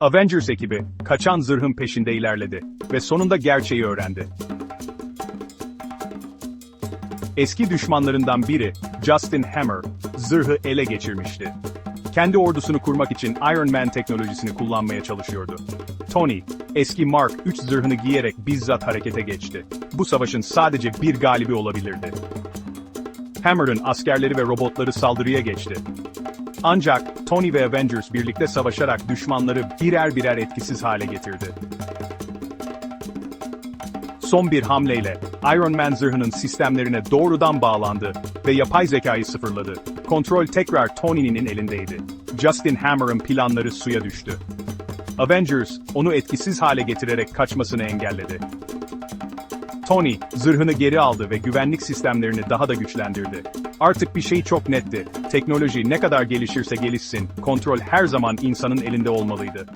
Avengers ekibi, kaçan zırhın peşinde ilerledi ve sonunda gerçeği öğrendi. Eski düşmanlarından biri, Justin Hammer, zırhı ele geçirmişti. Kendi ordusunu kurmak için Iron Man teknolojisini kullanmaya çalışıyordu. Tony, eski Mark 3 zırhını giyerek bizzat harekete geçti. Bu savaşın sadece bir galibi olabilirdi. Hammer'ın askerleri ve robotları saldırıya geçti. Ancak Tony ve Avengers birlikte savaşarak düşmanları birer birer etkisiz hale getirdi. Son bir hamleyle Iron Man zırhının sistemlerine doğrudan bağlandı ve yapay zekayı sıfırladı. Kontrol tekrar Tony'nin elindeydi. Justin Hammer'ın planları suya düştü. Avengers onu etkisiz hale getirerek kaçmasını engelledi. Tony, zırhını geri aldı ve güvenlik sistemlerini daha da güçlendirdi. Artık bir şey çok netti. Teknoloji ne kadar gelişirse gelişsin, kontrol her zaman insanın elinde olmalıydı.